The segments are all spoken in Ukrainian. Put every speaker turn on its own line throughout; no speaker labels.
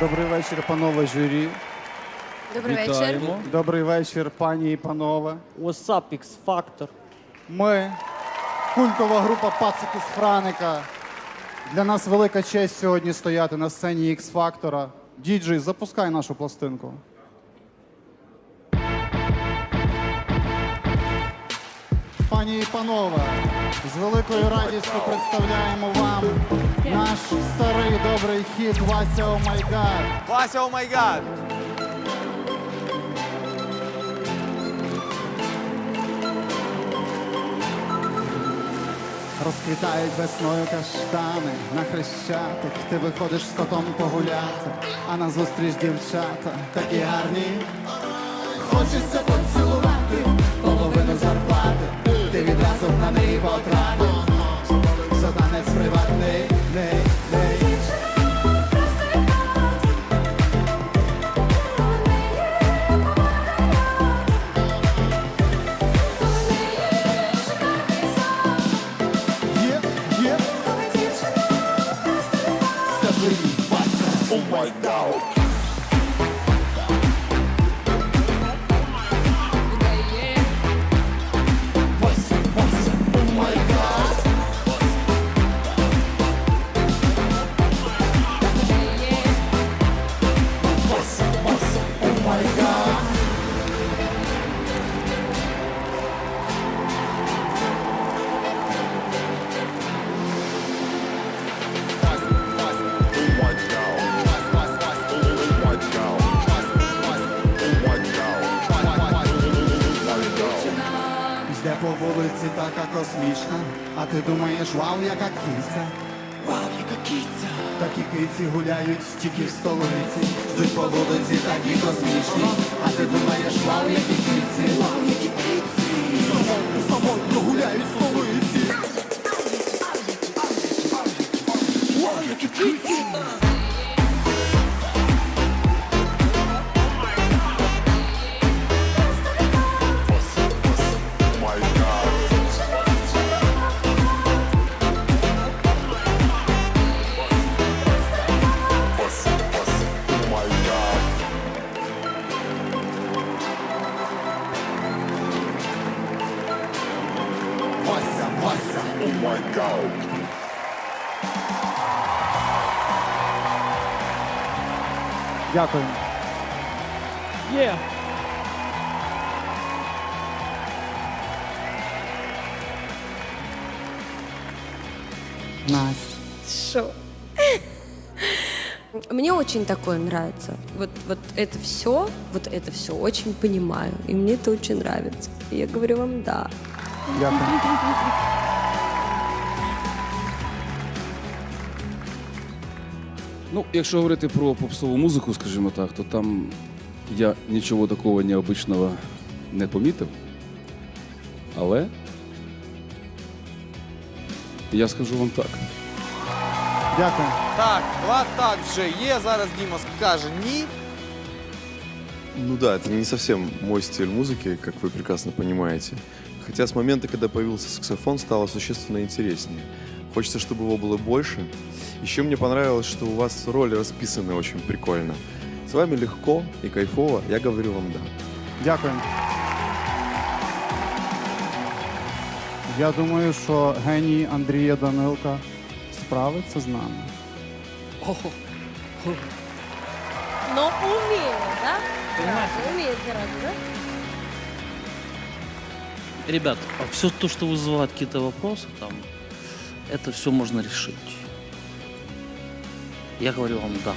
Добрий вечір, панове журі.
Добрий вечір.
Вітаємо.
Добрий вечір, пані і панове.
What's up, X-Factor?
Ми культова група Пацики з Франика. Для нас велика честь сьогодні стояти на сцені X Фактора. Діджей, запускай нашу пластинку. Пані і панове, з великою радістю представляємо вам наш старий добрий хіт Вася О май гад.
Вася, о май гад!
Розквітають весною каштани на хрещатик. Ти виходиш з котом погуляти, а на зустріч дівчата такі гарні. Хочеться поцілувати половину зарплати. Ти відразу на неї потратив. Вау, яка кіця, Вау, яка киця. Такі киці гуляють тільки в столиці. Ждуть по вулиці такі космічні, а ти думаєш, вау, які киці. Вау, які киці. Самотно гуляють в столиці. Вася. Дякую.
Є.
Настя.
Шо? Мне очень такое нравится. Вот, вот это все, вот это все очень понимаю. И мне это очень нравится. И я говорю вам да.
Дякую.
Ну, якщо говорити про попсову музику, скажімо так, то там я нічого такого необичного не помітив. Але я скажу вам так.
Дякую.
Так, два так вже є. Зараз Діма скаже ні.
Ну да, это не совсем мой стиль музыки, как вы прекрасно понимаете. Хотя с момента, когда появился саксофон, стало существенно интереснее. Хочется, чтобы его было больше. Еще мне понравилось, что у вас роли расписаны очень прикольно. С вами легко и кайфово, я говорю вам да.
Дякую. Я думаю, що геній Андрія Данилка справиться з нами.
Но умеет, да? Умеет сразу, да?
Ребят, а все то, что вызывает какие-то вопросы, там, это все можно решить. Я говорю вам да.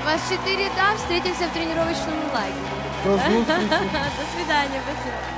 У вас четыре да, встретимся в тренировочном лагере.
До
свидания, спасибо.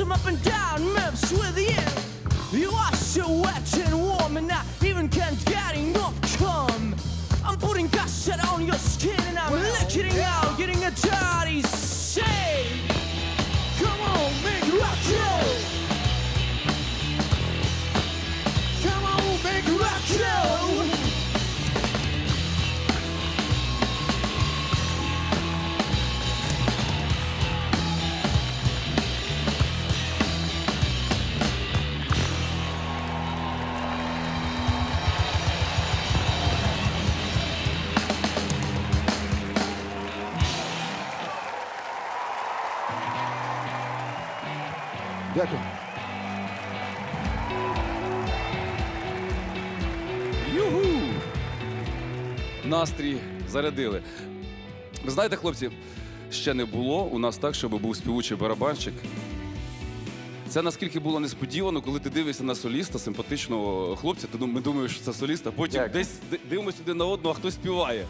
Up and down moves with you. You are so wet
Дякую.
Югу! Настрій зарядили. Ви знаєте, хлопці, ще не було у нас так, щоб був співучий барабанщик. Це наскільки було несподівано, коли ти дивишся на соліста, симпатичного хлопця, ти дум- ми думаємо, що це соліст, а потім
Дякую.
десь ди- дивимося один на одного, а хтось співає.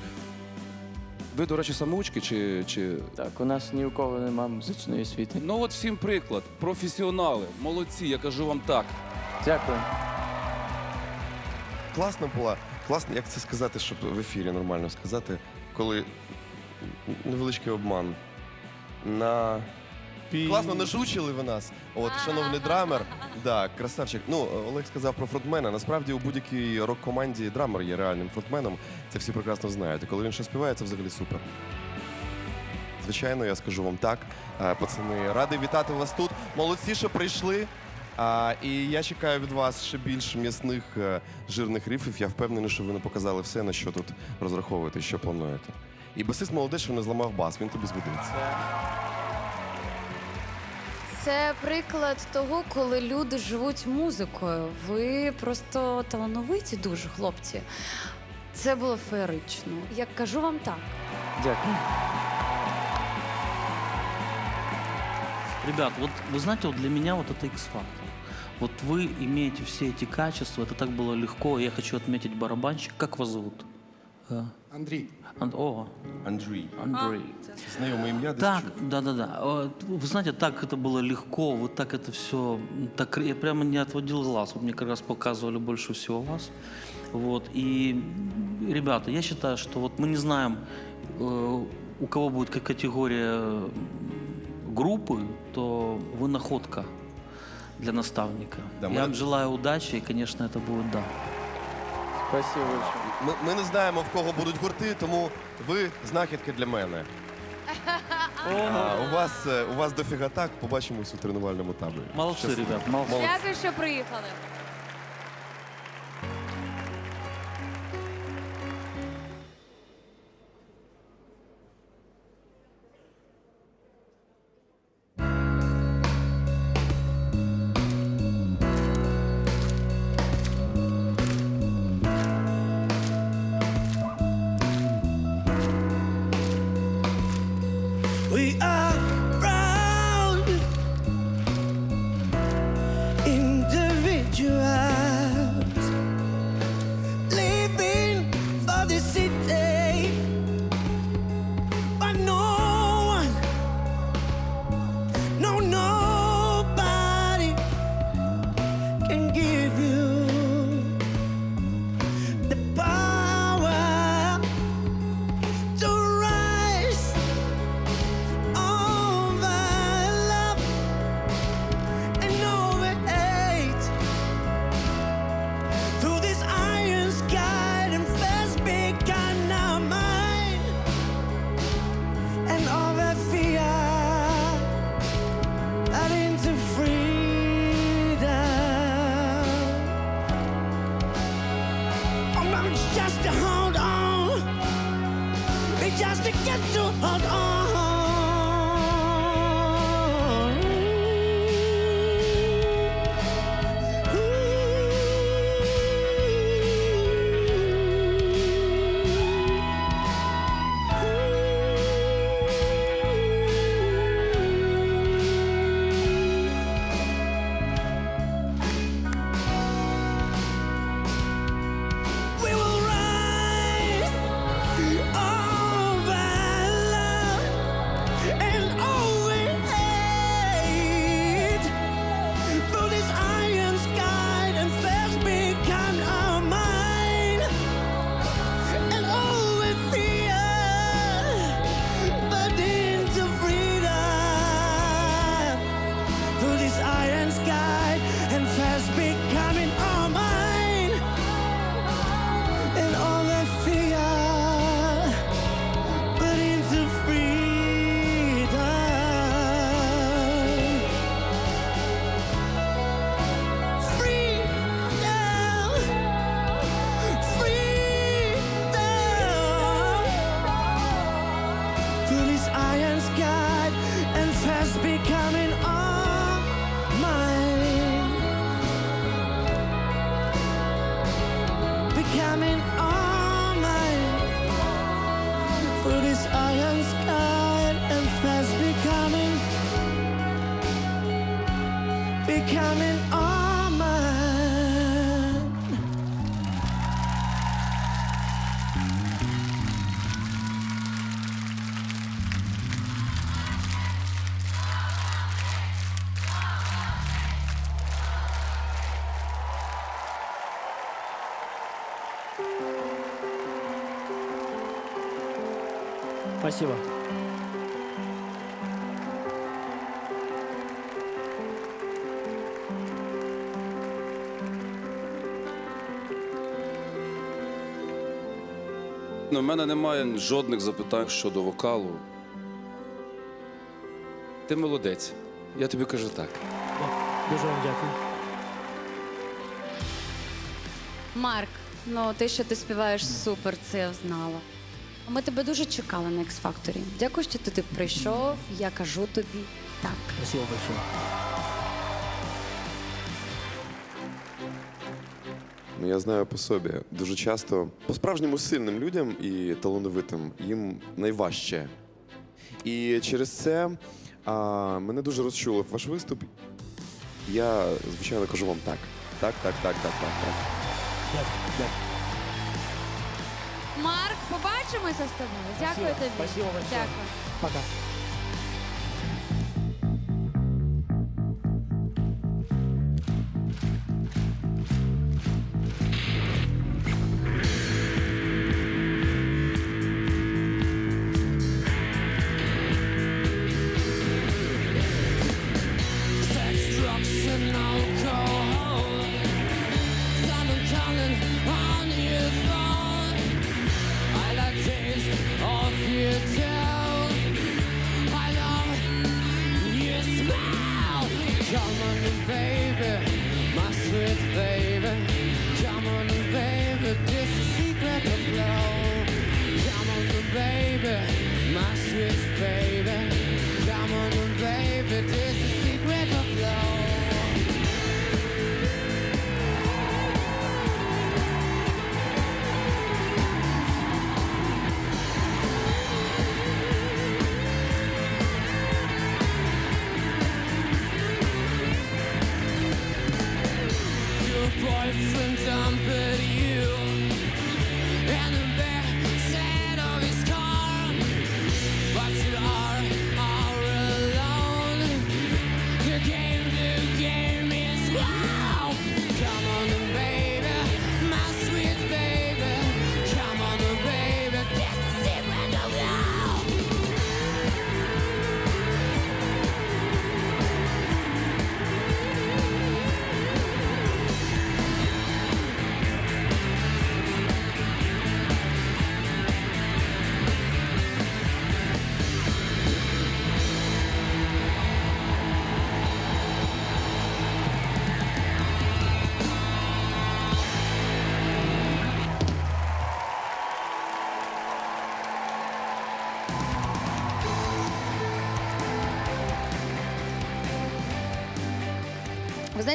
Ви, до речі, самоучки чи, чи.
Так, у нас ні у кого немає музичної освіти.
Ну от всім приклад. Професіонали, молодці, я кажу вам так.
Дякую.
Класно була. Класно, як це сказати, щоб в ефірі нормально сказати, коли невеличкий обман. На... Класно нажучили ви нас. От, шановний драмер. Да, красавчик. Ну, Олег сказав про фронтмена. Насправді у будь-якій рок-команді драмер є реальним фронтменом. Це всі прекрасно знають. І коли він ще співає, це взагалі супер. Звичайно, я скажу вам так. Е, Пацани, радий вітати вас тут. Молодці, що прийшли. А, і я чекаю від вас ще більш м'ясних е, жирних рифів. Я впевнений, що ви не показали все, на що тут розраховуєте, що плануєте. І басист молодець, що не зламав бас, він тобі згодиться.
Це приклад того, коли люди живуть музикою. Ви просто талановиті дуже, хлопці. Це було феєрично. Я кажу вам так.
Дякую.
Ребят, вот вы знаете, вот для меня вот это X-фактор. Вот вы имеете все эти качества, это так было легко. Я хочу отметить барабанщик. Как вас зовут? Э,
Андрій.
Ан- О,
Андрій.
Андрей.
Знайоме ім'я десь
Так,
чув.
да, да, да. Э, Вы знаете, так это было легко, вот так это все, так я прямо не отводил глаз. Вот мне как раз показывали больше всего вас. Вот и ребята, я считаю, что вот мы не знаем, э, у кого будет как категория м, группы, то вы находка для наставника.
Да, мы
я
на-
вам желаю удачи, и, конечно, это будет да.
Спасибо. большое.
Ми, ми не знаємо, в кого будуть гурти, тому ви знахідки для мене. А, у вас е, у вас дофіга так. Побачимось у тренувальному таборі.
Молодцы, ребят, молодцы.
Дякую, що приїхали.
To hold on.
God and fast becoming.
Спасибо.
У Ну, мене немає жодних запитань щодо вокалу. Ти молодець. Я тобі кажу так.
Дуже вам дякую.
Марк, ну те, що ти співаєш супер, це я знала. Ми тебе дуже чекали на X-Factor. Дякую, що ти прийшов. Я кажу тобі так.
Спасибо большое.
Ну, я знаю по собі. Дуже часто по-справжньому сильним людям і талановитим їм найважче. І через це а, мене дуже розчулив ваш виступ. Я, звичайно, кажу вам так. Так, так, так, так, так, так.
Дякую.
Побачимося з тобою. Дякую
Спасибо.
тобі.
Спасибо большое.
Дякую.
Пока.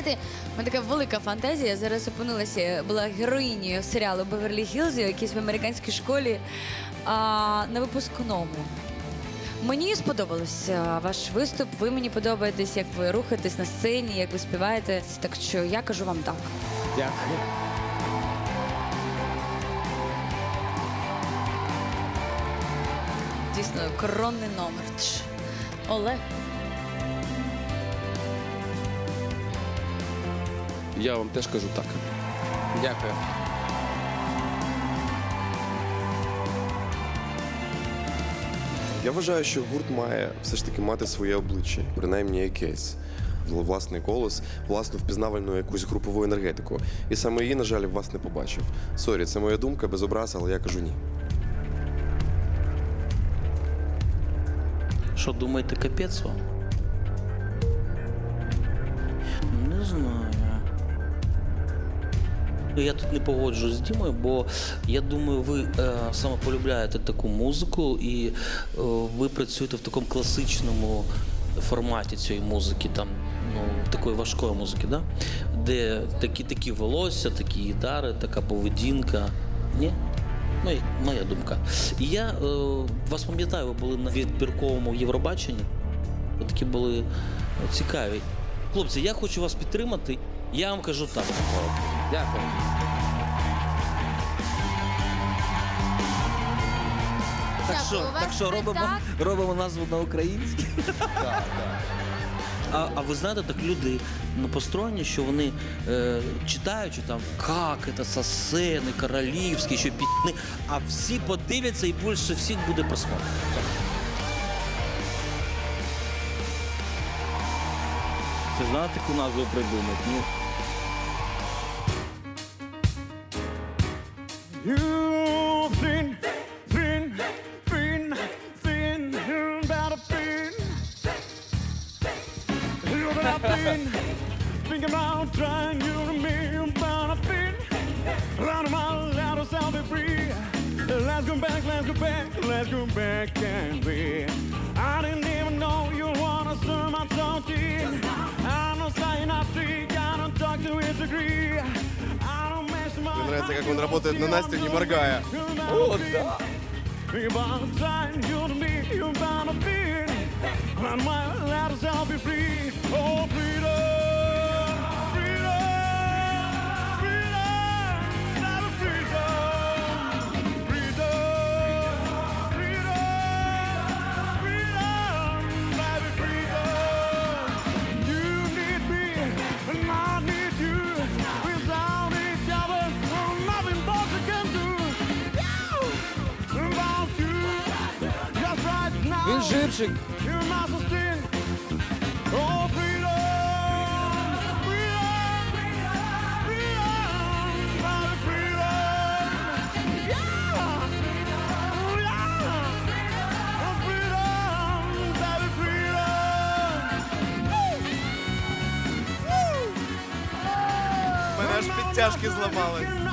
Знаєте, у мене така велика фантазія. Я зараз опинилася, була героїнею серіалу Беверлі Гілз, якийсь в американській школі а, на випускному. Мені сподобався ваш виступ. Ви мені подобаєтесь, як ви рухаєтесь на сцені, як ви співаєте. Так що я кажу вам так.
Дякую.
Дійсно, коронний номер. Олег.
Я вам теж кажу так.
Дякую.
Я вважаю, що гурт має все ж таки мати своє обличчя, принаймні якесь. Власний голос, власну впізнавальну якусь групову енергетику. І саме її, на жаль, вас не побачив. Сорі, це моя думка без образ, але я кажу ні.
Що думаєте, капець вам? Ну, Я тут не погоджуюсь з Дімою, бо я думаю, ви е, саме полюбляєте таку музику і е, ви працюєте в такому класичному форматі цієї музики, там ну такої важкої музики, да? де такі такі волосся, такі гітари, така поведінка. Ні? І моя думка. І я е, вас пам'ятаю, ви були на відбірковому Євробаченні. Ви такі були е, цікаві. Хлопці, я хочу вас підтримати. Я вам кажу так.
Дякую.
Так що,
у вас
так що робимо,
так?
робимо назву на українській. А, а ви знаєте, так люди ну, построєні, що вони е, читаючи там, як це сосени, королівські, що пітни, а всі подивляться і більше всіх буде просмотр. Це знаєте, яку назву придумати? Ні?
Let's go back, let's go back and be. I didn't even know you wanna serve my talking. I'm not saying I think I don't talk to a degree. I don't mess my
Мне нравится, как он работает на Настю, не моргая.
О, да. You wanna try, you to me, you wanna be. My let us be free. Oh, freedom, Woo! Woo!
мене підтяжки зламали.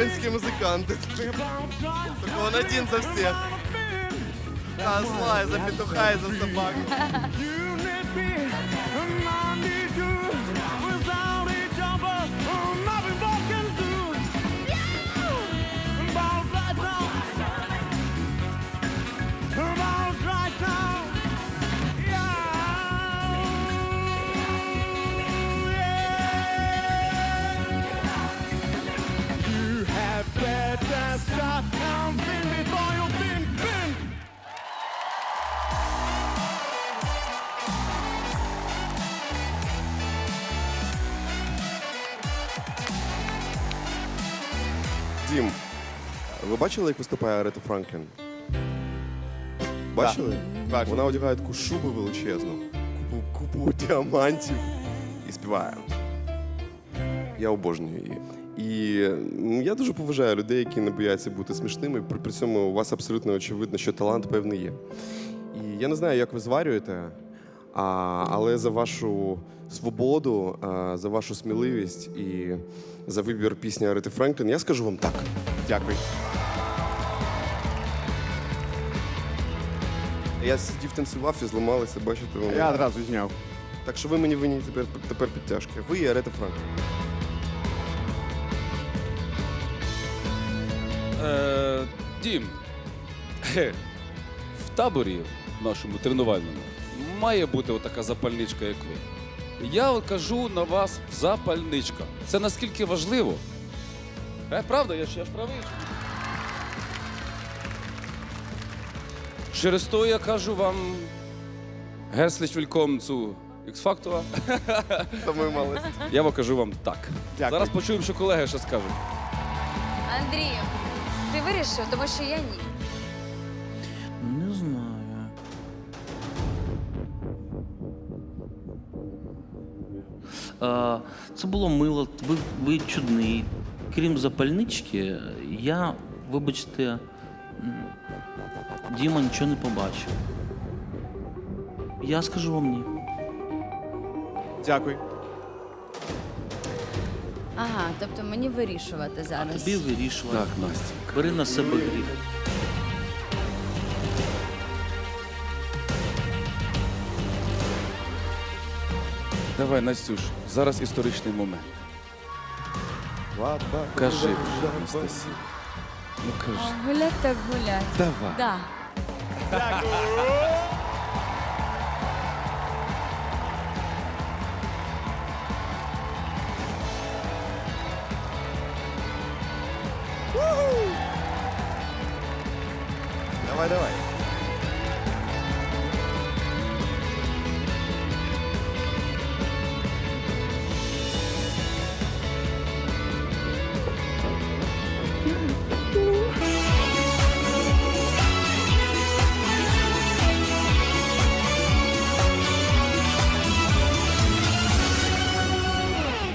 Бременские музыканты. Только он один за всех. За злая за петуха, и за собак. Дім, ви бачили, як виступає Арета Франклін? Бачили?
бачив.
Вона одягає таку шубу величезну, купу, купу діамантів і співає. Я обожнюю її. І м, я дуже поважаю людей, які не бояться бути смішними. При, при цьому у вас абсолютно очевидно, що талант певний є. І я не знаю, як ви зварюєте, а, але за вашу свободу, а, за вашу сміливість і за вибір пісні Арети Франклін, я скажу вам так. Дякую. Я сидів танцював і зламалися, бачите. воно.
Я одразу зняв.
Так що ви мені винні тепер, тепер підтяжки. Ви і Арета Франклін.
Е, Дім, хе, в таборі нашому тренувальному має бути така запальничка, як ви. Я от кажу на вас запальничка. Це наскільки важливо. Е, правда, я ж, я ж правий. Через то я кажу вам Герсліч willkommen zu X-Factor.
Тому молодець.
Я вам кажу вам так.
Дякую.
Зараз почуємо, що колеги ще скажуть.
Андрію, ти вирішив, тому що я ні.
Не знаю. Це було мило, ви, ви чудний. Крім запальнички, я, вибачте, Діма нічого не побачив. Я скажу вам ні.
Дякую.
Ага, тобто мені вирішувати зараз.
Тобі вирішувати.
Так, Настя.
Бери на себе гріх.
Давай, Настюш, зараз історичний момент. Кажи вже, Анастасія. Ну кажи.
Гулять так гулять.
Давай.
Да.
Давай, давай.